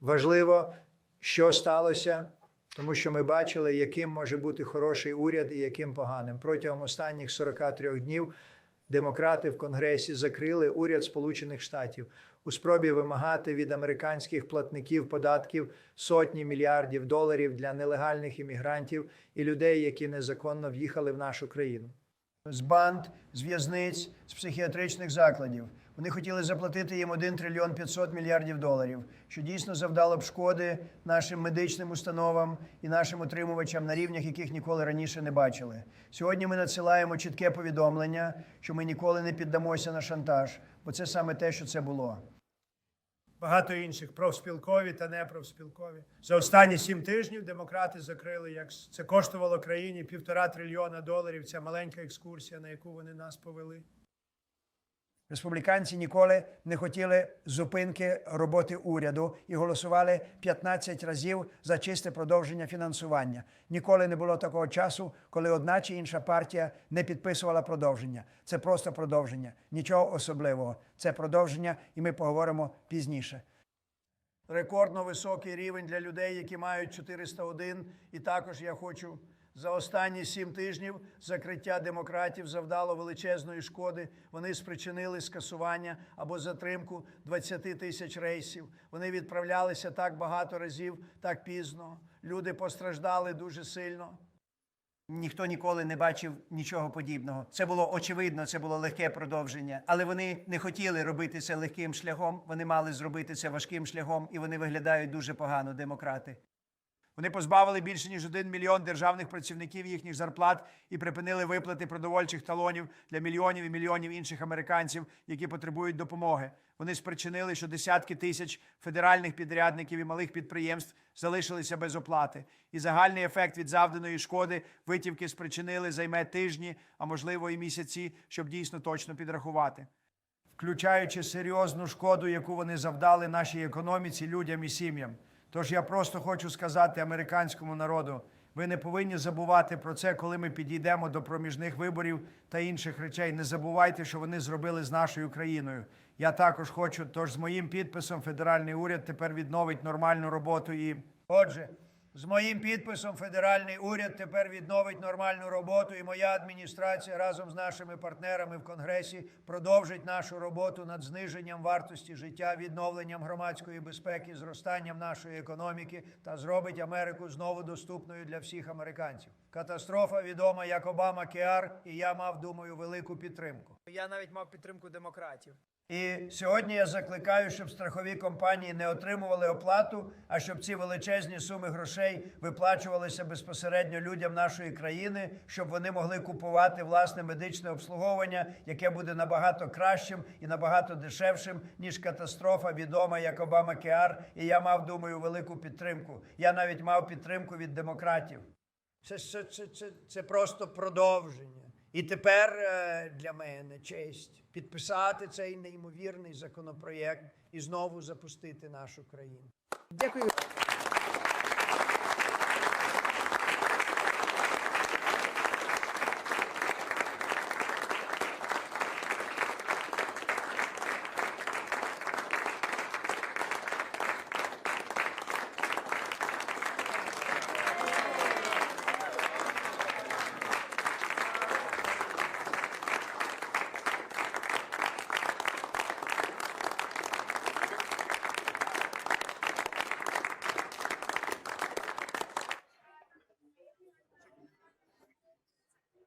Важливо, що сталося, тому що ми бачили, яким може бути хороший уряд і яким поганим. Протягом останніх 43 днів демократи в Конгресі закрили уряд Сполучених Штатів у спробі вимагати від американських платників податків сотні мільярдів доларів для нелегальних іммігрантів і людей, які незаконно в'їхали в нашу країну. З банд, з в'язниць, з психіатричних закладів. Вони хотіли заплатити їм 1 трильйон 500 мільярдів доларів, що дійсно завдало б шкоди нашим медичним установам і нашим отримувачам на рівнях, яких ніколи раніше не бачили. Сьогодні ми надсилаємо чітке повідомлення, що ми ніколи не піддамося на шантаж, бо це саме те, що це було. Багато інших профспілкові та непрофспілкові. За останні сім тижнів демократи закрили, як це коштувало країні півтора трильйона доларів. Ця маленька екскурсія, на яку вони нас повели. Республіканці ніколи не хотіли зупинки роботи уряду і голосували 15 разів за чисте продовження фінансування. Ніколи не було такого часу, коли одна чи інша партія не підписувала продовження. Це просто продовження, нічого особливого. Це продовження, і ми поговоримо пізніше. Рекордно високий рівень для людей, які мають 401. І також я хочу за останні сім тижнів закриття демократів завдало величезної шкоди. Вони спричинили скасування або затримку 20 тисяч рейсів. Вони відправлялися так багато разів, так пізно. Люди постраждали дуже сильно. Ніхто ніколи не бачив нічого подібного. Це було очевидно, це було легке продовження. Але вони не хотіли робити це легким шляхом. Вони мали зробити це важким шляхом, і вони виглядають дуже погано, демократи. Вони позбавили більше ніж один мільйон державних працівників їхніх зарплат і припинили виплати продовольчих талонів для мільйонів і мільйонів інших американців, які потребують допомоги. Вони спричинили, що десятки тисяч федеральних підрядників і малих підприємств залишилися без оплати. І загальний ефект від завданої шкоди витівки спричинили займе тижні, а можливо і місяці, щоб дійсно точно підрахувати. Включаючи серйозну шкоду, яку вони завдали нашій економіці, людям і сім'ям. Тож я просто хочу сказати американському народу: ви не повинні забувати про це, коли ми підійдемо до проміжних виборів та інших речей. Не забувайте, що вони зробили з нашою країною. Я також хочу. Тож з моїм підписом федеральний уряд тепер відновить нормальну роботу. І отже, з моїм підписом федеральний уряд тепер відновить нормальну роботу, і моя адміністрація разом з нашими партнерами в Конгресі продовжить нашу роботу над зниженням вартості життя, відновленням громадської безпеки, зростанням нашої економіки та зробить Америку знову доступною для всіх американців. Катастрофа відома як Обама Кеар, і я мав, думаю, велику підтримку. Я навіть мав підтримку демократів. І сьогодні я закликаю, щоб страхові компанії не отримували оплату, а щоб ці величезні суми грошей виплачувалися безпосередньо людям нашої країни, щоб вони могли купувати власне медичне обслуговування, яке буде набагато кращим і набагато дешевшим, ніж катастрофа, відома як Обама Кеар. І я мав, думаю, велику підтримку. Я навіть мав підтримку від демократів. Це, це, це, це, це просто продовження. І тепер е, для мене честь підписати цей неймовірний законопроєкт і знову запустити нашу країну. Дякую.